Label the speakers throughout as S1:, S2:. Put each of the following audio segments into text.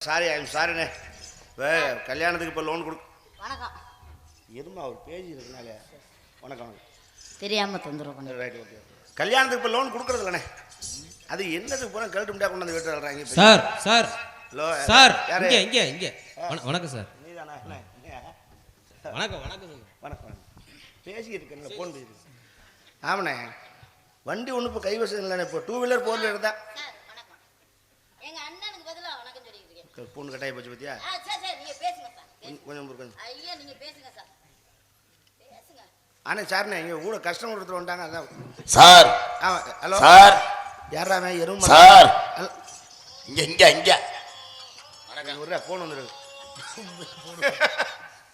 S1: Sorry I'm சாரிண்ணே வே கல்யாணத்துக்கு இப்போ loan கொடு
S2: வணக்கம்.
S1: இருமா அவர் பேஜ் இருக்குனாலே வணக்கம். வணக்கம்
S2: தெரியாம தொந்தரவு பண்ண.
S1: ரைட் ஓகே கல்யாணத்துக்கு இப்போ லோன் கொடுக்குறது இல்லைண்ணே அது என்னதுக்கு பூரா கழட்டு முடியா கொண்டு வந்து வீட்டு வர்றாங்க
S3: சார் சார்.
S1: ஹலோ
S3: சார் இங்க இங்க இங்க. வண- வணக்கம் சார்.
S1: நீதானா? அண்ணே, அண்ணே.
S3: வணக்கம் வணக்கம்
S1: வணக்கம் வணக்கம். பேசிக்கிட்டு இருக்கேன்ல ஃபோன் பேசி ஆமாண்ணே. வண்டி ஒன்றும் இப்போ கைவசம் இல்லைண்ணே இப்போ டூ வீலர் ஃபோர் வீலர் தான்
S2: சார் வணக்கம் எங்க அண்ணனுக்கு பதிலா வணக்கம் சொல்லிட்டு இருக்கேன்
S1: பொண்ணு கட்டாயி போச்சு பத்தியா? கொஞ்சம் கொஞ்சம்
S2: ஐயா நீங்க பேசுங்க சார். பேசுங்க.
S1: அண்ணே சார்ண்ணே இங்கே கூட கஸ்டமர் ஒருத்தர் வந்துட்டாங்க அதான்.
S4: சார்.
S1: ஆ ஹலோ.
S4: சார்.
S1: யாரா அவன் எருமை
S4: சார். இங்க இங்க இங்க.
S1: ஒரு ஃபோன் வந்துருக்கு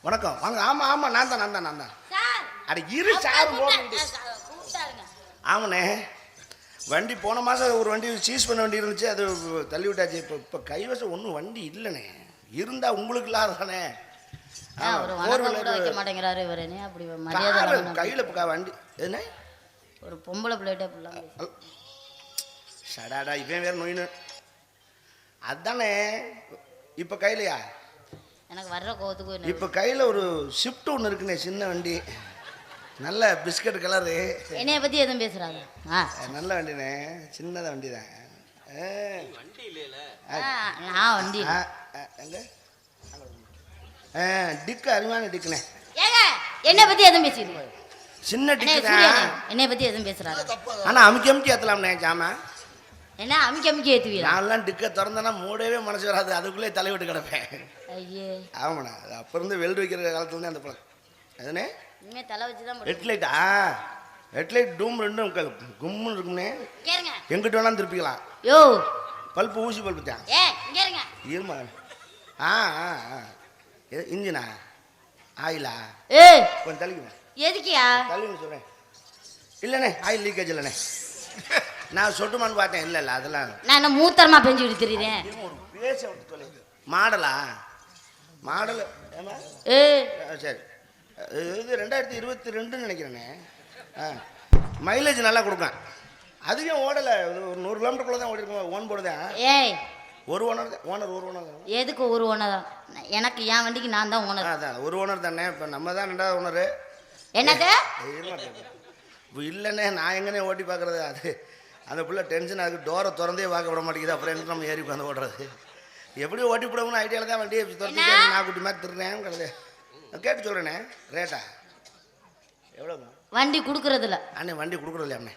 S1: வணக்கம். வாங்க ஆமாம் ஆமாம் நான் தான் நான் தான் நான் தான்.
S2: சார்.
S1: அட இரு சார் ஆமாண்ணே. வண்டி போன மாதம் ஒரு வண்டி சீஸ் பண்ண வண்டி இருந்துச்சு அது தள்ளி விட்டாச்சு. இப்போ இப்போ கைவசம் ஒன்றும் வண்டி இல்லைண்ணே. இருந்தால் உங்களுக்கு இல்லாத தானே? கையில் வண்டி என்ன
S2: ஒரு பொம்பளை அப்படிலாம்
S1: சடாடா இவன் வேற நோயின்னு அதானே இப்போ கையிலையா?
S2: எனக்கு வர்ற கோவத்துக்கு
S1: இப்போ கையில் ஒரு ஷிஃப்ட் ஒன்று இருக்குண்ணே சின்ன வண்டி. நல்ல பிஸ்கட் கலரு.
S2: என்னைய பத்தி எதுவும் பேசுறாங்க ஆ.
S1: நல்ல வண்டிண்ணே. சின்னதாக வண்டி தான்
S2: நான் வண்டி
S1: டிக்கு அருமையான டிக்குண்ணே.
S2: ஏங்க என்னை பத்தி எதுவும் பேசிடுங்க
S1: சின்ன டிக்கு
S2: என்னைய பத்தி எதுவும் பேசுறாரு
S1: ஆனால் அமுக்கி அமுக்கி ஏற்றலாம்ண்ணே ஜாமா.
S2: என்ன அமுக்கி அமுக்கி ஏத்துவீரா?
S1: நான்லாம் டிக்கை திறந்தேன்னா மூடவே மனசு வராது. அதுக்குள்ளே தலைவிட்டு கிடப்பேன்.
S2: ஐயே.
S1: ஆமாண்ணா அது அப்போ இருந்து வெல்டு வைக்கிற காலத்துலேருந்து அந்த பழக்கம். அதுனே
S2: இனிமே தலை வச்சு தான்
S1: ஹெட்லைட்டா ஹெட்லைட் டூம் ரெண்டும் கும்முன்னு இருக்கும்னே.
S2: கேருங்க
S1: எங்கிட்ட வேணாலும் திருப்பிக்கலாம்.
S2: யோ.
S1: பல்ப்பு ஊசி பல்ப்பு தான்.
S2: ஏ இங்க இருங்க.
S1: இருமா? ஆ ஆ இன்ஜினா ஆயிலா?
S2: ஏய்
S1: கொஞ்சம் தள்ளிக்குங்க.
S2: எதுக்கியா?
S1: தள்ளிங்க சொல்கிறேன் இல்லைண்ணே ஆயில் லீக்கேஜ் இல்லைண்ணே. நான் சொட்டுமான்னு பார்த்தேன். இல்லை இல்லை அதெல்லாம்.
S2: நான் என்ன மூத்தரமா பெஞ்சு
S1: ஒரு பேச மாடலா? மாடல். ஆ, சரி. இது ரெண்டாயிரத்தி இருபத்தி ரெண்டுன்னு நினைக்கிறேனே. ஆ மைலேஜ் நல்லா கொடுக்கும். அதிகம் ஓடலை. ஒரு நூறு கிலோமீட்டருக்குள்ள தான் ஓடிருக்கோம். ஓன் போர்டு தான்
S2: ஏய்.
S1: ஒரு ஓனர் தான். ஓனர் ஒரு ஓனர் தான்.
S2: எதுக்கு ஒரு ஓனர் எனக்கு என் வண்டிக்கு நான் தான் ஓனர்
S1: அதான் ஒரு ஓனர் தானே. இப்போ நம்ம தான் ரெண்டாவது ஓனரு
S2: என்னது?
S1: இப்போ இல்லைண்ணே நான் எங்கனே ஓட்டி பார்க்குறது அது அந்த பிள்ளை டென்ஷன் ஆகுது. டோரை திறந்தே பார்க்க விட மாட்டேங்குது. அப்புறம் என்ன நம்ம ஏறி உட்காந்து ஓடுறது? எப்படி ஓட்டி போடணும்னு ஐடியாவில் தான் வண்டியை துரத்தி நான் குட்டி மாதிரி திருறேன் கிடையாது கேட்டு சொல்கிறேண்ணே ரேட்டா எவ்வளோங்க
S2: வண்டி கொடுக்கறதில்ல.
S1: அண்ணே வண்டி கொடுக்குறது இல்லையா அண்ணே?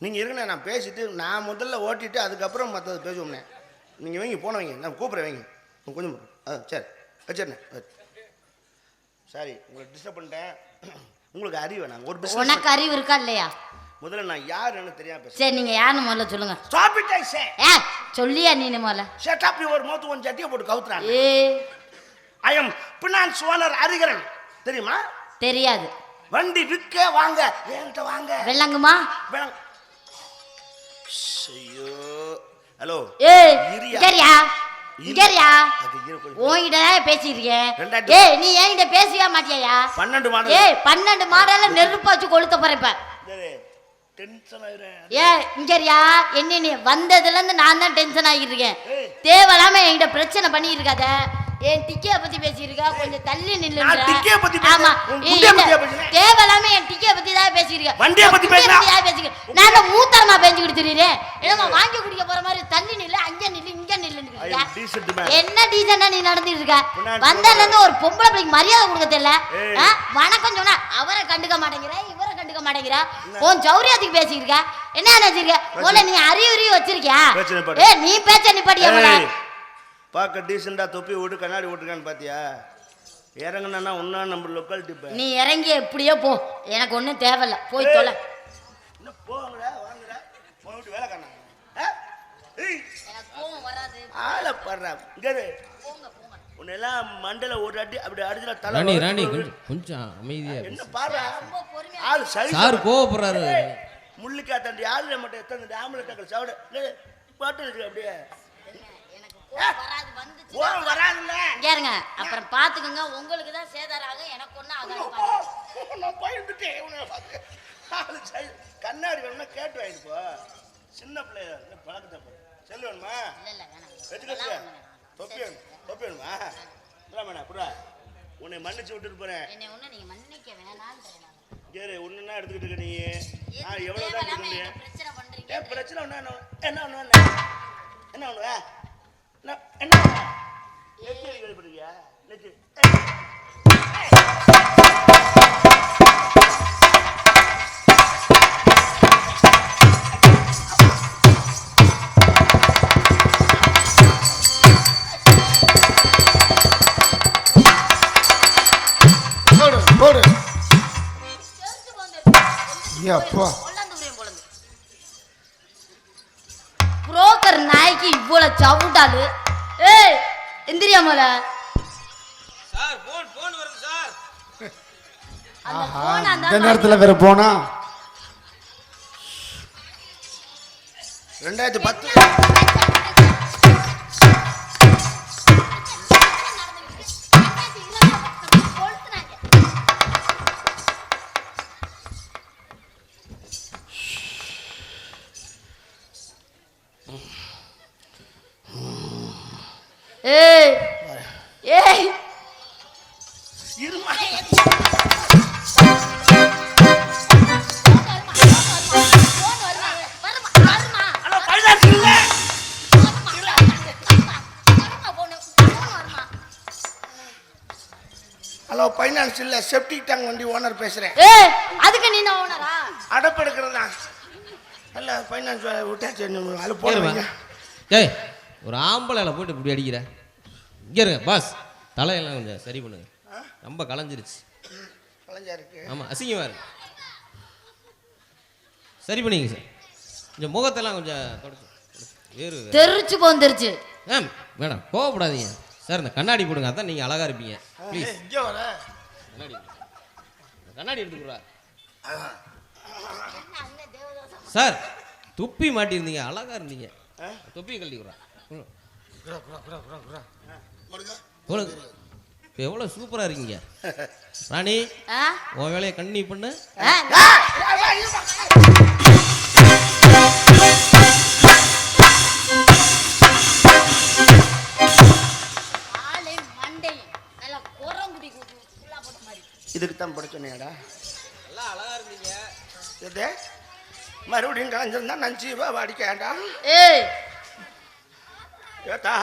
S1: நீங்கள் இருங்கண்ணே நான் பேசிட்டு நான் முதல்ல ஓட்டிட்டு அதுக்கப்புறம் மற்றது பேசுவோம்ண்ணே. நீங்கள் வைங்க போன வைங்க நான் கூப்பிட்றேன் வைங்க. கொஞ்சம் ஆ சரி. வச்சிருண்ணே சாரி உங்களை டிஸ்டர்ப் பண்ணிட்டேன். உங்களுக்கு அறிவு நான் ஒரு பிஸ்னஸ்
S2: உனக்கு அறிவு இருக்கா இல்லையா?
S1: முதல்ல நான் யாருன்னு தெரியாம பேசுறேன்.
S2: சரி நீங்க யாருன்னு முதல்ல சொல்லுங்க.
S1: ஸ்டாப் இட் ஐ சே
S2: ஏ சொல்லியா நீ முதல்ல
S1: ஷட் அப் யுவர் மவுத் ஒன் சட்டியை போட்டு கவுத்துறாங்க
S2: ஏ.
S1: I M finance owner Hariharan தெரியுமா?
S2: தெரியாது.
S1: வண்டி விற்க வாங்க. என்கிட்ட வாங்க.
S2: வெள்ளங்குமா
S1: வேணாம். ஐயோ. ஹலோ.
S2: ஏய்
S1: இரு கொஞ்சம்.
S2: உன்கிட்ட
S1: ரெண்டாயிரத்தி-
S2: ஏய் நீ என்கிட்ட பேசவே மாட்டியா
S1: பன்னெண்டு மாடல்.
S2: ஏய் பன்னெண்டு மாடல நெருப்பு வச்சு கொளுத்த போறப்ப
S1: டென்ஷன் ஆயிடுறேன்.
S2: ஏ இங்கரியா? என்ன நீ வந்ததுல இருந்து நான் தான் டென்ஷன் ஆகிட்டு இருக்கேன். தேவையில்லாம என்கிட்ட பிரச்சனை பண்ணிட்டு இருக்காத. என் டிக்கிய பத்தி பேசியிருக்கா? கொஞ்சம் தள்ளி நில்லு
S1: டிக்கிய பத்தி.
S2: ஆமா? தேவையில்லாம என் டிக்கிய பத்தி தான் பேசியிருக்க.
S1: வண்டிய பத்தி பேசுனா?
S2: பேசிக்கிறேன் நான் மூத்தரமா பேஞ்சுக்கிட்டு தெரியுறேன் என்னமா வாங்கி குடிக்க போற மாதிரி தள்ளி நில்லு அங்க நில்லு இங்க
S1: man.
S2: என்ன டீசெண்டா நீ நடந்துட்டு இருக்க? வந்ததுல இருந்து ஒரு பொம்பளை பிள்ளைக்கு மரியாதை கொடுக்க தெரியல? வணக்கம் சொன்னா அவரை கண்டுக்க மாட்டேங்கிற இவரை கண்டுக்க மாட்டேங்கிற. உன் சௌரியத்துக்கு பேசியிருக்க. என்ன நினைச்சிருக்க முதல்ல நீ அறிவுரி வச்சிருக்கியா. ஏ நீ பேச்ச நிப்பாட்டியா
S1: பார்க்க டீசெண்டாக தொப்பி விட்டு கண்ணாடி விட்டுருக்கான்னு பார்த்தியா இறங்குனா ஒன்றா நம்ம லொக்காலிட்டி இப்போ
S2: நீ இறங்கி எப்படியோ போ. எனக்கு ஒண்ணும் தேவையில்ல. போய் தொலை.
S1: என்ன போங்கடா வாங்கடா. போய் விட்டு வேலை காணா ஏய்.
S2: எனக்கு கோவம் வராது.
S1: ஆளை பாடுறா. இங்கே இரு.
S2: போங்க போங்க.
S1: உன்னெல்லாம் மண்டல ஒரு அடி அப்படி அடிச்சுல தலை
S3: ராணி ராணி. கொஞ்சம் அமைதியா
S1: என்ன ஆள் சரி
S3: சார் கோவப்படுறாரு.
S1: முள்ளிக்கா தண்டி ஆளுல மட்டும் எத்தனை ஆம்பளை டக்கல் சவுட. பாட்டு இருக்கு அப்படியே.
S2: கோவம்
S1: வராதுல்ல?
S2: இங்க இருங்க. அப்புறம் பாத்துக்கோங்க உங்களுக்கு தான் சேதாரம் ஆகும் எனக்கு ஆகாது. பாத்துக்கோங்க.
S1: நான் பயந்துட்டேன் சரி. கண்ணாடி வேணும்னா கேட்டு வாங்கிட்டு போ. சின்ன பிள்ளைய பழக்கத்தை போ. வேணுமா? வச்சுக்கோங்க. தொப்பி வேணும். தொப்பி வேணுமா? உன்னை மன்னிச்சு விட்டுட்டு போறேன்.
S2: என்னை ஒண்ணு நீங்க மன்னிக்க வேணான்றேன்
S1: எடுத்துக்கிட்டு இருக்க நீ. நான்
S2: எதுக்கு
S1: எவ்வளோ தான்
S2: பிரச்சனை பண்றீங்க?
S1: பிரச்சனை ஒண்ணு என்ன ஒண்ணு? என்ன என்ன ஒண்ணு? என்ன? என்ன நெத்தி கேள்விப்பட்டிருக்கியா? நெத்தி
S5: நேரத்தில் வேற போனா?
S1: ரெண்டாயிரத்தி பத்து. பைனான்ஸ் இல்ல செப்டிக் டேங்க் வண்டி ஓனர் பேசுறேன்.
S2: ஏய் அதுக்கு நீ தான் ஓனரா
S1: அடப்பு எடுக்கிறதா அல்ல ஃபைனான்ஸ் விட்டாச்சு அது. போடுவீங்க
S3: டேய் ஒரு ஆம்பளைல போயிட்டு இப்படி அடிக்கிற? இங்கே இருங்க பாஸ் தலையெல்லாம் கொஞ்சம் சரி பண்ணுங்க. ரொம்ப களைஞ்சிருச்சு
S1: கலைஞ்சா இருக்கு
S3: ஆமாம் அசிங்கமாக இருக்கு. சரி பண்ணிங்க சார் கொஞ்சம் முகத்தெல்லாம் கொஞ்சம் தொடச்சு. வேறு
S2: தெரிச்சு போந்துருச்சு.
S3: மேம் மேடம் கோவப்படாதீங்க. சார் இந்த கண்ணாடி போடுங்க அதான் நீங்கள் அழகாக இருப்பீங்க. ப்ளீஸ் கண்ணாடி கண்ணாடி எடுத்துக்கிறா சார் துப்பி மாட்டியிருந்தீங்க அழகாக இருந்தீங்க தொப்பி கழட்டி விட்றா போடுங்க இப்போ எவ்வளோ சூப்பராக இருக்கீங்க ராணி? உன் வேலையை கண்ணி பண்ணு
S1: தான் படிச்சோன்னேடா
S3: எல்லாம் அழகாக இருந்தீங்க.
S1: இது மறுபடியும் கலைஞ்சிருந்தா நஞ்சு அடிக்காண்டா
S2: ஏய்!
S1: ஏத்தா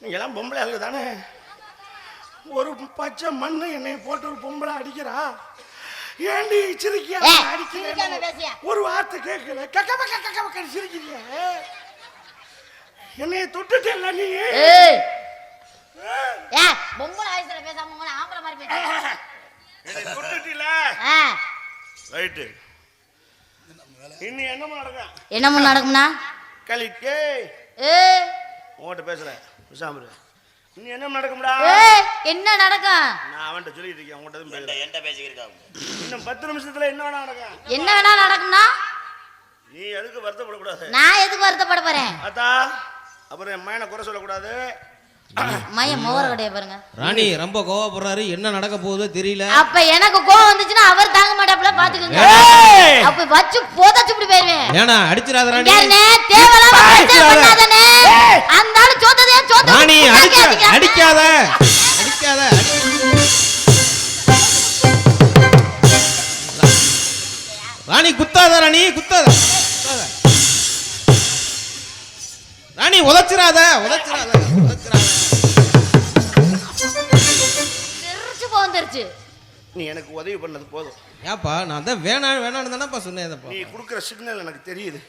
S1: நீங்கெல்லாம் பொம்பளை ஆளு தானே. ஒரு பச்சை மண்ணு என்னை போட்டு ஒரு பொம்பளை அடிக்கிறா. ஏண்டி சிரிக்கியா?
S2: பேசியா?
S1: ஒரு வார்த்தை கேட்கல. கக்க பக்க கக்க பக்க சிரிக்கிறிய? என்னைய தொட்டுட்டல நீ?
S2: பொம்பளை வயசுல பேசாம ஆம்பளை மாதிரி பேச
S1: ரைட்டு. இன்னும் என்னமா நடக்கும்
S2: என்னமோ நடக்கும்னா?
S1: கலிக்கே
S2: ஏய்
S1: உன்கிட்ட பேசுறேன். விசாமரு. இன்னும் என்ன நடக்கும்டா?
S2: என்ன நடக்கும்
S1: நான் அவன்கிட்ட சொல்லிட்டு இருக்கேன். உன்கிட்ட தான் பேசுறேன்.
S4: என்கிட்ட பேசிக்கிருக்காங்க.
S1: இன்னும் பத்து நிமிஷத்துல என்ன வேணா நடக்கும்?
S2: என்ன வேணா நடக்கும்னா?
S1: நீ எதுக்கு வருத்தப்படக்கூடாது?
S2: நான் எதுக்கு வருத்தப்பட போறேன்?
S1: அத்தா அப்புறம் என் மயனை குறை சொல்லக்கூடாது.
S2: மையம் மோர கடைய பாருங்க.
S3: ராணி ரொம்ப கோவப்படுறாரு. என்ன நடக்க போகுதோ தெரியல.
S2: அப்ப எனக்கு கோவம் வந்துச்சுன்னா அவர் தாங்க மாட்டாப்புல பாத்துக்கோங்க! அப்ப வச்சு போதச்சு இப்படி போயிருவேன்.
S3: ஏனா அடிச்சிடாத ராணி.
S2: அந்த ஆளு சோத்ததே சோத்து
S3: ராணி. அடிக்காத. அடிக்காத. ராணி குத்தாத ராணி குத்தாத. குத்தாத. ராணி உதைச்சிராத உதைச்சிராத உதைச்சிராத
S2: தெரிச்சு போந்துருச்சு
S1: நீ எனக்கு உதவி பண்ணது போதும்.
S3: ஏப்பா நான் தான் வேணாம் வேணாம்னு தானேப்பா சொன்னேன் இதப்பா
S1: நீ கொடுக்குற சிக்னல் எனக்கு தெரியுது.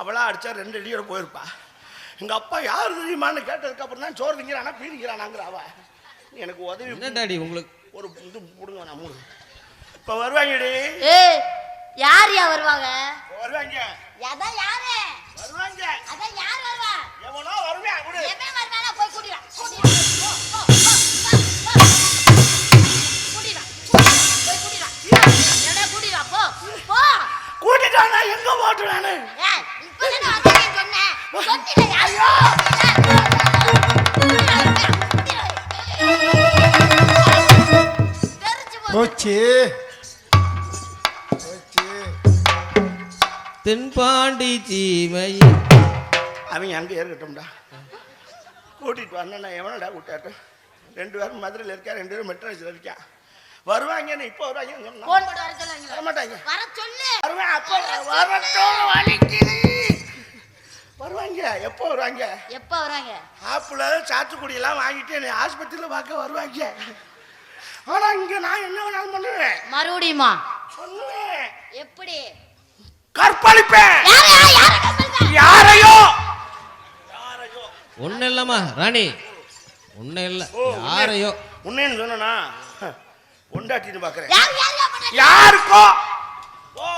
S1: அவளா அடிச்சா ரெண்டு அடியோட போயிருப்பா. எங்க அப்பா யார் தெரியுமான்னு கேட்டதுக்கு அப்புறம் தான் சோறு திங்கிறானா பீடிக்கிறானாங்கிற அவ. நீ எனக்கு உதவி
S3: என்ன டாடி உங்களுக்கு?
S1: ஒரு இது போடுங்க நான் மூணு. இப்போ வருவாங்கடி.
S2: ஏய் யார் யா வருவாங்க
S1: வருவாங்க.
S2: அதான் யாரு?
S1: வருவாங்க.
S2: அதான் யார் வருவா?
S1: எவனோ வருவேன் விடு.
S2: எவன் வருவானா போய் கூட்டிடா கூட்டிடா
S1: எங்க போட்டு நானு?
S2: ஏய் இப்பதானே வந்தேன்னு சொன்னேன். சொன்னீங்க யாரோ தெரிச்சு போ
S5: போச்சு. போச்சு.
S3: தென்பாண்டி சீமை
S1: அவங்க அங்கே ஏறிட்டோம்டா கூட்டிட்டு வந்தேன் நான் எவனடா கூட்டாட்டும் ரெண்டு பேரும் மதுரையில் இருக்கா ரெண்டு பேரும் மெட்ராஸில் இருக்கா வருவாங்கன்னு இப்போ வருவாங்க.
S2: போன் போட்டு வர சொல்லுங்க
S1: வரமாட்டாங்க
S2: வர சொல்லு
S1: வருவேன் அப்போ வரட்டும் வலிக்குது வருவாங்க எப்போ வருவாங்க?
S2: எப்ப வராங்க
S1: ஆப்பிள் சாத்துக்குடி எல்லாம் வாங்கிட்டு என்னை ஆஸ்பத்திரியில் பார்க்க வருவாங்க. ஆனா இங்க நான் என்ன வேணாலும் பண்ணுவேன்.
S2: மறுபடியுமா?
S1: பண்ணுவேன்
S2: எப்படி?
S1: கற்பழிப்பேன்.
S2: யாரையா? யாரை கம்பல்தா?
S1: யாரையோ?
S3: ஒன்றும் இல்லைம்மா ராணி. ஒன்றும் இல்லை
S1: ஓ,
S3: யாரையோ?
S1: உன்னேன்னு சொன்னா கொண்டாட்டின்னு பாக்குறேன். யாருக்கோ? ஓ.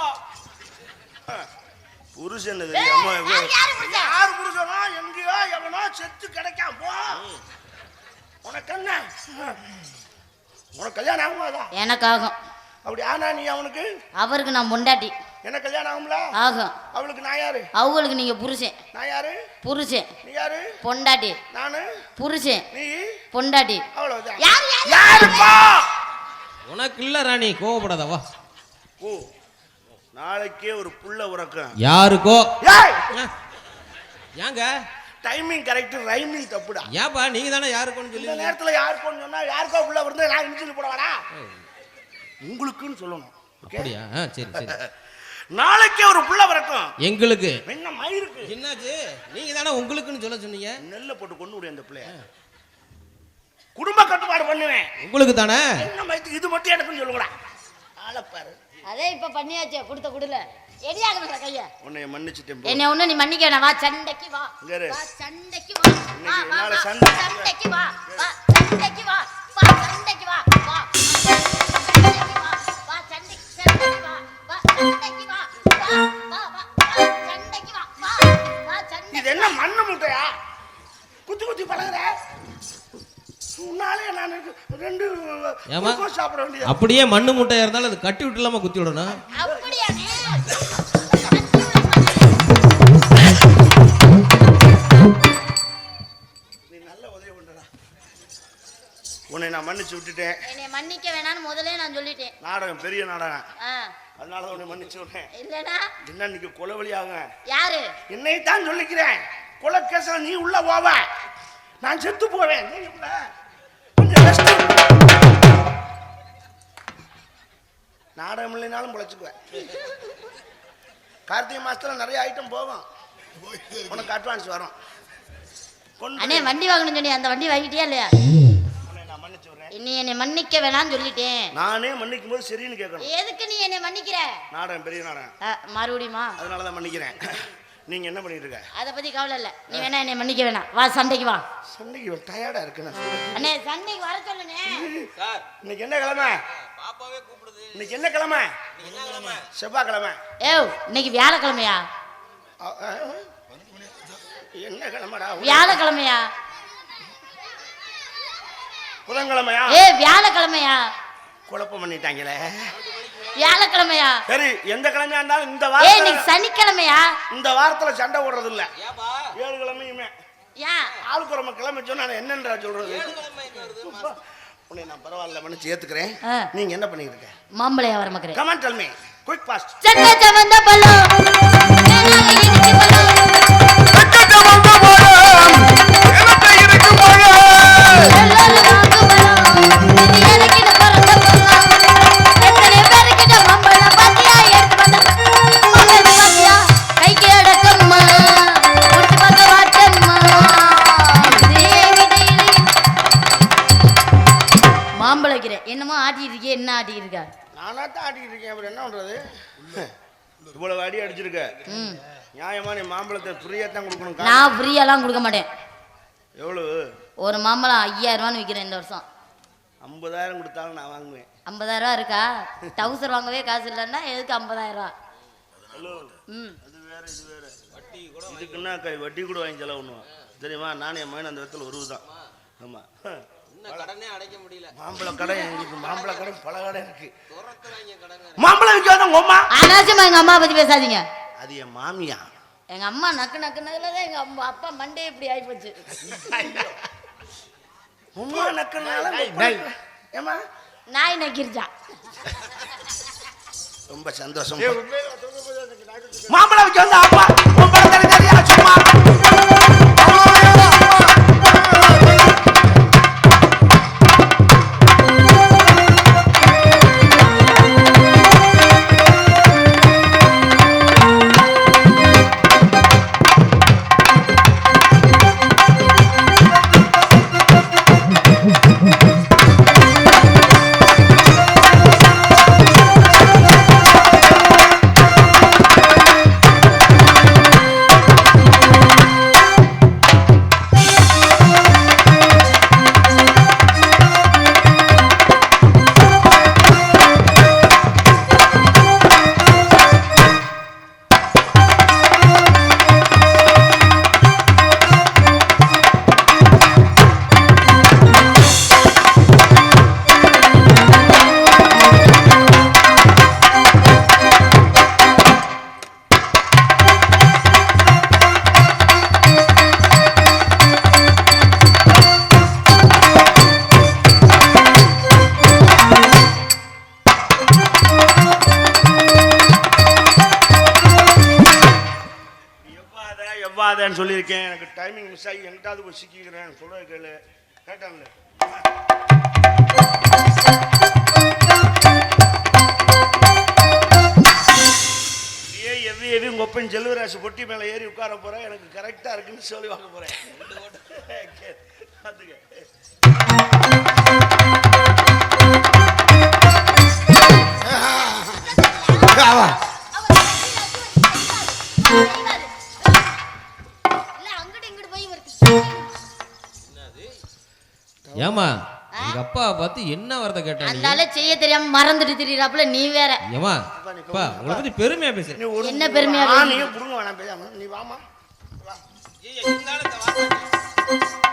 S1: புருஷன்
S2: யார்
S1: யாரு புருஷன்? எங்கேயோ எவனோ செத்து கிடைக்காம போ. உனக்கு என்ன? உனக்கு கல்யாணம் ஆகுமாதா
S2: எனக்காகும்
S1: அப்படி ஆனா நீ அவனுக்கு?
S2: அவருக்கு நான் பொண்டாட்டி.
S1: என்ன கல்யாணம் ஆகும்ல?
S2: ஆகும்.
S1: அவளுக்கு நான் யாரு?
S2: அவங்களுக்கு நீங்க புருஷன்.
S1: நான் யாரு?
S2: புருஷன்.
S1: நீ யாரு?
S2: பொண்டாட்டி.
S1: நானு?
S2: புருஷன்.
S1: நீ?
S2: பொண்டாட்டி.
S1: அவ்வளவுதான்.
S2: யார்
S1: யாருப்பா
S3: உனக்கு இல்லை ராணி கோவப்படாத வா
S1: ஓ நாளைக்கே ஒரு புள்ள உறக்கம்.
S3: யாருக்கோ. ஏங்க?
S1: டைமிங் கரெக்ட் ரைமிங் தப்புடா.
S3: ஏன்பா நீங்க தானே யாருக்கோன்னு
S1: இந்த
S3: சொல்லி
S1: நேரத்துல யாருக்கும் சொன்னா யாருக்கோ புள்ள வந்து நான் இன்ஜின் போட வேணா உங்களுக்குன்னு சொல்லணும்
S3: அப்படியா? சரி சரி.
S1: நாளைக்கே ஒரு புள்ள வரட்டும்
S3: எங்களுக்கு?
S1: என்ன மயிருக்கு.
S3: என்னாச்சு? நீங்க தானே உங்களுக்குன்னு சொல்ல சொன்னீங்க?
S1: நெல்லை போட்டு கொண்டு விடு அந்த பிள்ளைய. குடும்ப கட்டுப்பாடு பண்ணுவேன்
S3: உங்களுக்கு தானே
S1: என்ன மயத்துக்கு இது மட்டும் எனக்குன்னு சொல்லுங்கடா ஆளப்பாரு
S2: அதே இப்ப பண்ணியாச்சே கொடுத்த குடுல எரியாகணும் கைய
S1: உன்னை மன்னிச்சுட்டேன் போ.
S2: என்ன ஒண்ணு நீ மன்னிக்க வேணாம் வா சண்டைக்கு வா. வா சண்டைக்கு வா வா வா சண்டைக்கு வா வா சண்டைக்கு வா வா சண்டைக்கு வா வா சண்டைக்கு வா வா சண்டைக்கு சண்டைக்கு வா வா சண்டைக்கு வா வா வா வா வா சண்டைக்கு வா வா வா
S1: இது
S2: சண்டைக்கு
S1: என்ன மண்ணு முட்டையா குத்தி குத்தி பழகுற உன்னாலே நான் ரெண்டு? குளுக்கோஸ் சாப்பிட வேண்டியது.
S3: அப்படியே மண்ணு முட்டையா இருந்தாலும் அது கட்டி விட்டு இல்லாம குத்தி விடணும்?
S1: நீ நல்ல உதவி பண்றடா. உன்னை நான் மன்னிச்சு விட்டுட்டேன்.
S2: என்னை மன்னிக்க வேணாம்னு முதல்ல நான் சொல்லிட்டேன்.
S1: நாடகம் பெரிய நாடகம்.
S2: ஆ.
S1: அதனால தான் உன்னை மன்னிச்சு விட்டேன்.
S2: இல்லனா
S1: என்ன இன்னைக்கு கொலவழி ஆகுங்க
S2: யாரு?
S1: என்னை தான் சொல்லிக்கிறேன் கொலக்கேசல நீ உள்ள போவ. நான் செத்து போவேன். நாடகம் இல்லைனாலும் பொழைச்சுக்குவேன். கார்த்திகை மாசத்துல நிறைய ஐட்டம் போகும். உனக்கு அட்வான்ஸ் வரும்.
S2: அண்ணே வண்டி வாங்கணும்னு சொன்னி அந்த வண்டி வாங்கிட்டியா இல்லையா? நீ என்னை மன்னிக்க வேணாம்னு சொல்லிட்டேன்.
S1: நானே மன்னிக்கும் போது சரின்னு கேட்கணும்.
S2: எதுக்கு நீ என்னை மன்னிக்கிற?
S1: நாடகம் பெரிய நாடகம்.
S2: மறுபடியுமா?
S1: அதனால தான் மன்னிக்கிறேன். நீங்க என்ன பண்ணிட்டு இருக்க?
S2: அதை பத்தி கவலை இல்ல. நீ வேணா என்னை மன்னிக்க வேணாம். வா சண்டைக்கு வா.
S1: சண்டைக்கு டயர்டா இருக்கு நான்.
S2: அண்ணே சண்டைக்கு வர சொல்லுண்ணே
S1: இன்னைக்கு என்ன கிழமை?
S3: பாப்பாவே கூப்பிடுது.
S1: இன்னைக்கு என்ன கிழமை? செவ்வாய் கிழமை?
S2: ஏவ் இன்னைக்கு வியாழக்கிழமையா?
S1: அ- அ- என்ன கிழமைடா?
S2: வியாழக்கிழமையா?
S1: புதன்கிழமையா?
S2: ஏ வியாழக்கிழமையா?
S1: குழப்பம் பண்ணிட்டாங்களே.
S2: வியாழக்கிழமையா?
S1: சரி எந்த கிழமையா இருந்தாலும் இந்த
S2: ஏ
S1: வாரத்துல
S2: இன்னைக்கு சனிக்கிழமையா?
S1: இந்த வாரத்துல சண்டை போடுறது இல்ல
S3: ஏப்பா
S1: ஏழு கிழமையுமே.
S2: ஏன்
S1: ஆளுக்கு ஒரு கிழமை சொன்னா நான் என்னன்றா சொல்றது? உன்னை நான் பரவாயில்ல மன்னிச்சு ஏத்துக்கிறேன். நீங்க என்ன பண்ணிட்டு இருக்க?
S2: மாம்பழையா வர Macrae
S1: comment tell me quick fast
S2: சட்ட சமந்த பழம்
S1: மாம்பழத்தை ஃப்ரீயா தான் கொடுக்கணும் கா-
S2: நான் ஃப்ரீயெல்லாம் கொடுக்க மாட்டேன்.
S1: எவ்வளவு?
S2: ஒரு மாம்பழம் ஐயாயிரம் ரூபான்னு விற்கிறேன் இந்த வருஷம்.
S1: ஐம்பதாயிரம் கொடுத்தாலும் நான் வாங்குவேன்.
S2: ஐம்பதாயிரம் ரூபா இருக்கா? டவுசர் வாங்கவே காசு இல்லைன்னா எதுக்கு ஐம்பதாயிரம் ரூபா? ம்.
S1: அது வேற இது வேற. வட்டி கூட இதுக்குன்னா கை? வட்டி கூட வாங்கி செலவு பண்ணுவான். தெரியுமா? நானும் என் மகன் அந்த இடத்துல உருவுதான் ஆமா.
S3: இன்னும் கடனே அடைக்க முடியல.
S1: மாம்பழ கடை எங்களுக்கு மாம்பழ கடை பல கடை இருக்கு. மாம்பழம் விற்காத உங்க அம்மா?
S2: அனாவசியமா எங்க அம்மா பத்தி பேசாதீங்க.
S1: அது என் மாமியா
S2: எங்க அம்மா நக்கு நக்குனதுல தான் எங்க அம்மா அப்பா மண்டே இப்படி ஆயிப்போச்சு.
S1: உம்மா நக்கனால ஏமா
S2: நாய் நக்கிருச்சான்
S1: ரொம்ப சந்தோஷம். மாம்பழம் வந்த அப்பா சும்மா சொல்லாதேன்னு சொல்லியிருக்கேன். எனக்கு டைமிங் மிஸ் ஆகி எங்கிட்டாவது போய் சிக்கிக்கிறேன் சொல்றது கேளு. கேட்டான்ல. ஏ எவி எவி உங்க ஒப்பன் செல்வராசு பொட்டி மேல ஏறி உட்கார போறேன் எனக்கு கரெக்டா இருக்குன்னு சொல்லி வாங்க போறேன். பாத்துக்க
S3: ஏமா எங்க அப்பா பார்த்து என்ன வார்த்தை கேட்டா
S2: அதனால செய்ய தெரியாம மறந்துட்டு திரியறாப்புல நீ வேற.
S3: ஏமா அப்பா உங்களை பத்தி பெருமையா
S1: ஒரு
S2: என்ன பெருமையா?
S1: நீ புடுங்க வேணாம் பேசாம. நீ வாமா வா.
S2: வாயில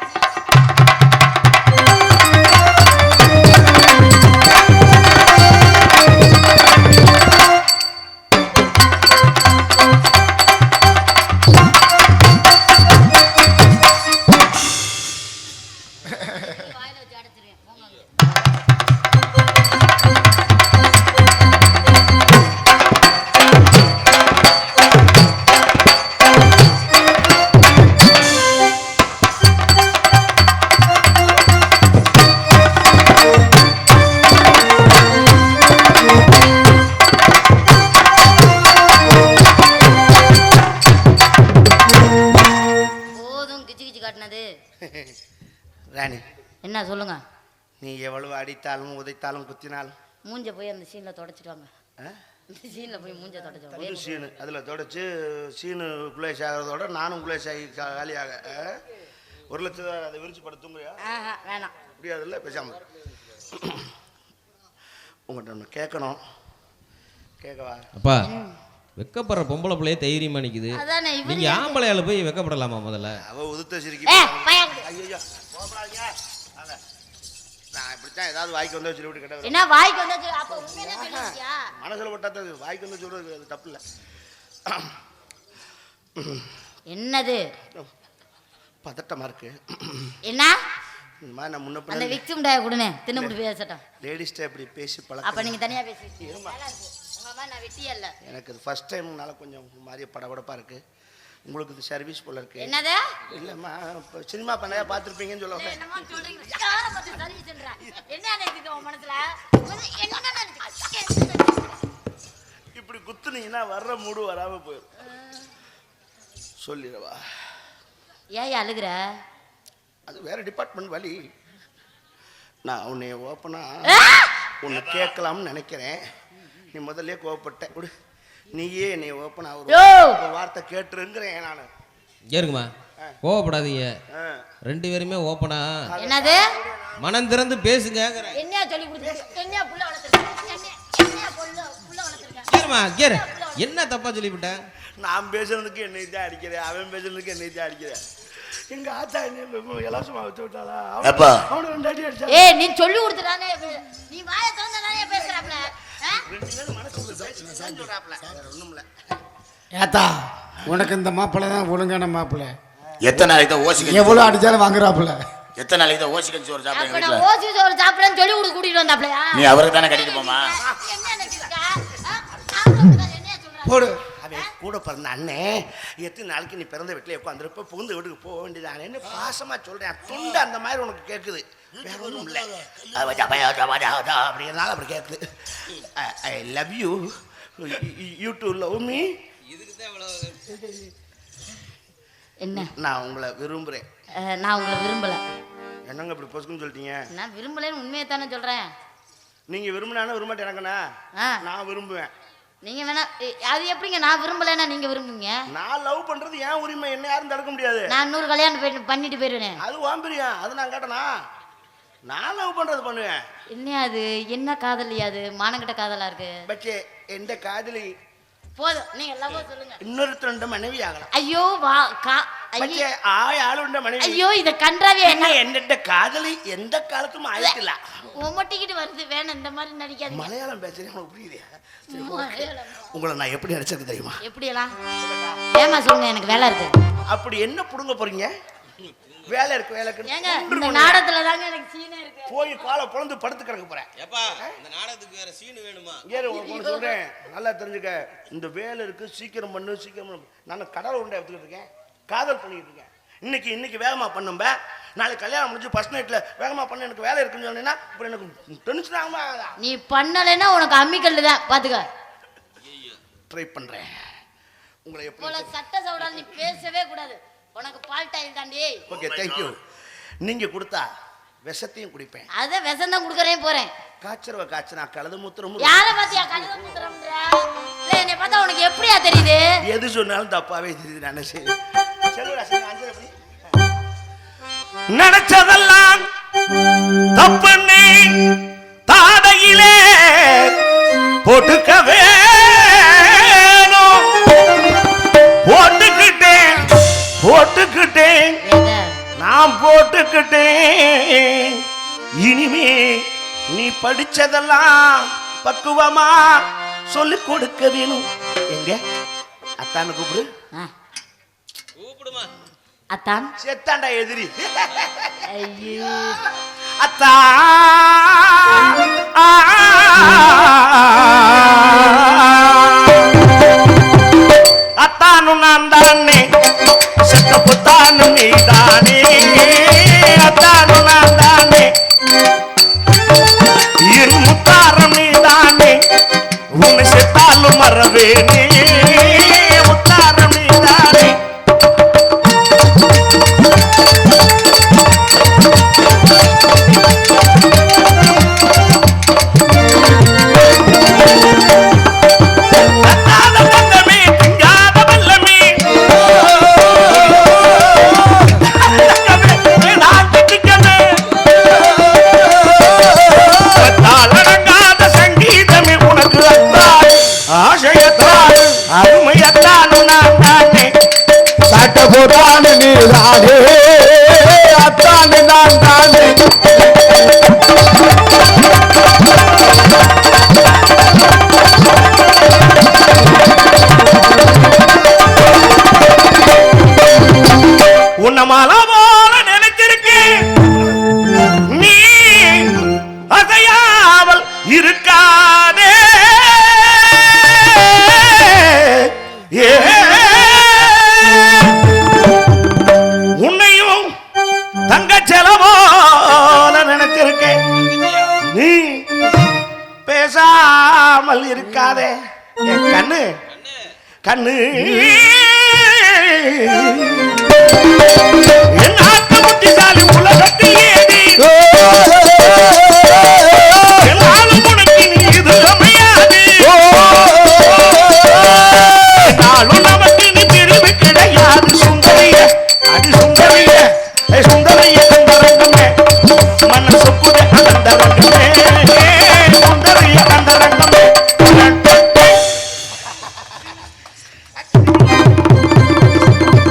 S2: என்ன சொல்லுங்க.
S1: நீ எவ்வளவு அடித்தாலும் உதைத்தாலும் குத்தினாலும்?
S2: மூஞ்ச போய் அந்த சீன்ல தொடச்சிட்டு வாங்க? இந்த சீன்ல போய் மூஞ்ச தொடச்சு
S1: சீனு. அதில் தொடச்சு சீனு குளேஷ் ஆகிறதோட நானும் குளேஷ் ஆகி கா- காலியாக? ஒரு லட்சம் அதை விரிச்சு படுத்து தூங்குறியா?
S2: ஆஹா வேணாம்.
S1: முடியாதுல்ல பேசாம உங்கள்கிட்ட ஒன்று கேட்கணும் கேட்கவா
S3: அப்பா வெக்கப்படுற பொம்பளை பிள்ளைய தைரியமா நிக்குது. நீங்க ஆம்பளையால போய் வெக்கப்படலாமா முதல்ல?
S1: அவ உதுத்த சிரிக்கி ஏதாவது வாய்க்கு வந்து சொல்லிவிட்டு கேட்டது
S2: என்ன வாய்க்கு அப்ப உண்மையிலே சொல்லிருக்கியா?
S1: மனசில் பட்டாது வாய்க்கு வந்து சொல்றது அது தப்பு இல்லை
S2: என்னது?
S1: பதட்டமாக இருக்கு.
S2: என்ன?
S1: மாதிரி நான் முன்ன
S2: அந்த விக்டிம் டய கொடுனே தின்னு பேசட்டும்
S1: லேடிஸ்ட்டை இப்படி பேசி
S2: அப்ப
S1: பழக்கம்
S2: நீங்க தனியா பேசி உங்க நான் வெட்டியே இல்ல.
S1: எனக்கு இது ஃபர்ஸ்ட் டைம்னால கொஞ்சம் மாதிரி படபடப்பாக இருக்கு. உங்களுக்கு இது சர்வீஸ் போல இருக்கு.
S2: என்னது?
S1: இல்லைம்மா இப்போ சினிமா பண்ணையா பார்த்துருப்பீங்கன்னு சொல்லுவாங்க.
S2: என்னமோ சொல்றீங்க. யாரை பத்தி சர்வீஸ்ன்ற என்ன நினைக்குது உன் மனசுல? என்ன
S1: இப்படி குத்துனீங்கன்னா வர்ற மூடு வராமல் போயிடும் சொல்லிடவா.
S2: ஏன் அழுகுற?
S1: அது வேற டிபார்ட்மெண்ட் வழி. நான் உன்னை ஓப்பனா! உன்னை கேட்கலாம்னு நினைக்கிறேன். நீ முதல்ல கோவப்பட்ட விடு. நீயே என்னை ஓப்பனா
S2: யோ!
S1: ஒரு வார்த்தை கேட்டுருங்கிறேன் நான்.
S3: ஏறுங்கம்மா கோவப்படாதீங்க. ரெண்டு பேருமே ஓப்பனா
S2: என்னது?
S3: மனம் திறந்து பேசுங்க
S2: என்னையா சொல்லி கொடுத்து? என்னையா புள்ள வளர்த்துருக்க? என்ன என்னையா புள்ள புள்ள வளர்த்துருக்க?
S3: கேருமா கேரு என்ன தப்பா சொல்லிவிட்டேன்?
S1: நான் பேசுறதுக்கு என்னை தான் அடிக்கிறேன் அவன் பேசுறதுக்கு என்னை தான் அடிக்கிறேன் எங்க ஆத்தா என்ன இலவசமா வச்சு விட்டாளா? அவன்
S4: அப்பா.
S1: அவனை ரெண்டு அடி அடிச்சா
S2: ஏய் நீ சொல்லி கொடுத்துட்டானே. நீ வாய பேசுறாப்ல?
S1: ரெண்டு பேரும் மனசுக்குள்ள
S5: ஏத்தா உனக்கு இந்த மாப்பிள்ளை தான் ஒழுங்கான மாப்பிள்ளை.
S4: எத்தனை நாளைக்கு தான் ஓசி
S5: எவ்வளோ அடிச்சாலும் வாங்குறாப்புல.
S4: எத்தனை நாளைக்கு தான் ஓசி கஞ்சி சாப்பிட
S2: நான் ஓசி சோறு சாப்பிடுறேன்னு சொல்லி கொடுத்து கூட்டிட்டு வந்தாப்லயா
S4: நீ அவருக்கு தானே கட்டிட்டு போமா?
S5: போடு.
S1: கூட பிறந்த அண்ணே எத்தனை நாளைக்கு நீ பிறந்த வீட்டில் உட்காந்துருப்ப புகுந்த வீட்டுக்கு போக வேண்டியதானேன்னு பாசமா சொல்றேன். துண்டு அந்த மாதிரி உனக்கு கேட்குது வேற ஒன்றும் இல்லை. அப்படிங்கிறனால அப்படி கேட்குது I love you you too love me
S2: என்ன?
S1: நான் உங்களை விரும்புகிறேன்
S2: நான் உங்களை விரும்பல.
S1: என்னங்க இப்படி பொசுக்குன்னு சொல்லிட்டீங்க?
S2: நான் விரும்பலன்னு உண்மையை தானே சொல்றேன்.
S1: நீங்கள் விரும்பினாலும் விரும்பட்டேன் எனக்குண்ணா நான் விரும்புவேன்.
S2: நீங்க வேணா அது எப்படிங்க? நான் விரும்பலைன்னா நீங்க விரும்புவீங்க?
S1: நான் லவ் பண்ணுறது ஏன் உரிமை என்ன யாரும் தடுக்க முடியாது.
S2: நான் இன்னொரு கல்யாணம் பண்ணிட்டு போயிடுவேனே
S1: அது வாம்பிரியம் அது நான் கேட்டனா? நான் லவ் பண்ணுறது பண்ணுவேன்.
S2: என்ன அது? என்ன காதலியா அது? மானங்கிட்ட காதலா இருக்கு?
S1: பச்சே எந்த காதலி?
S2: போதும். நீங்க லவ் சொல்லுங்க.
S1: இன்னொருத்தருண்ட மனைவி ஆகலாம்.
S2: ஐயோ வா கா
S1: ஆளுண்ட மனைவி
S2: ஐயோ இத கன்றாவே
S1: என்ன
S2: என்ன
S1: என்னட்ட காதலி எந்த காலத்தும் ஆயிட்டில்ல
S2: உமட்டிக்கிட்டு வருது வேணும் இந்த மாதிரி நடிக்காதீங்க
S1: மலையாளம் பேசுறேன் உனக்கு புரியுதா. உங்களை நான் எப்படி நடிச்சிருக்கு தெரியுமா
S2: எப்படியெல்லாம் ஏமா சொல்லுங்க எனக்கு வேலை இருக்கு
S1: அப்படி என்ன புடுங்க போறீங்க வேலை இருக்கு வேலை இருக்கு
S2: ஏங்க இந்த. நாடகத்துல தாங்க எனக்கு சீனே இருக்கு
S1: போய் காலை பொழந்து படுத்து கிடக்க போறேன்
S3: ஏப்பா இந்த நாடகத்துக்கு வேற சீனு வேணுமா
S1: ஏறு சொல்றேன் நல்லா தெரிஞ்சுக்க இந்த வேலை இருக்கு சீக்கிரம் பண்ணு சீக்கிரம் பண்ணு நான் கடலை உண்டை எடுத்துக்கிட்டு இருக்கேன் காதல் பண்ணிட்டு இருக்கேன் இன்னைக்கு இன்னைக்கு வேகமா பண்ணும்ப நாளைக்கு கல்யாணம் முடிஞ்சு ஃபர்ஸ்ட் நைட்ல வேகமா பண்ண எனக்கு வேலை இருக்குன்னு சொன்னீங்கன்னா அப்புறம் எனக்கு டென்ஷன் ஆகுமா
S2: நீ பண்ணலைன்னா உனக்கு அம்மிக்கல்லு தான் பாத்துக்க.
S1: ட்ரை பண்றேன். உங்களை
S2: போல
S1: எப்படி
S2: சட்ட சவடால் நீ பேசவே கூடாது. உனக்கு பால் டாயில் தாண்டி.
S1: ஓகே தேங்க்யூ நீங்க கொடுத்தா விஷத்தையும் குடிப்பேன்.
S2: அத விஷம் தான் கொடுக்கறேன் போறேன்.
S1: காய்ச்சரவ காய்ச்சனா கழுது முத்திரமும்
S2: யார பாத்தியா கழுத முத்துறம்ன்ற இல்ல என்னை பார்த்தா உனக்கு எப்படியா தெரியுது?
S1: எது சொன்னாலும் தப்பாவே தெரியுது நான் சரி சொல்லுடா சரி தாதையிலே போட்டுக்கவே நினைச்சதெல்லாம் தப்புன்னு போட்டுக்கிட்டேன் போட்டுக்கிட்டேன். நான் போட்டுக்கிட்டேன். இனிமே நீ படிச்சதெல்லாம் பக்குவமா சொல்லி கொடுக்க வேணும். எங்க? அத்தானு கூப்பிடு.
S2: ஆ,
S3: கூப்பிடுமா
S2: அத்தான்
S1: செத்தாண்டா எதிரி
S2: ஐயோ
S1: அத்தா ஆ. அத்தானு நான் தானே செத்த புத்தானு நீ தானே அத்தானு நான் தானே என் இருக்காதே. என் கண்ணு. கண்ணு. என் நாட்டு புத்திசாலி உலகத்தில்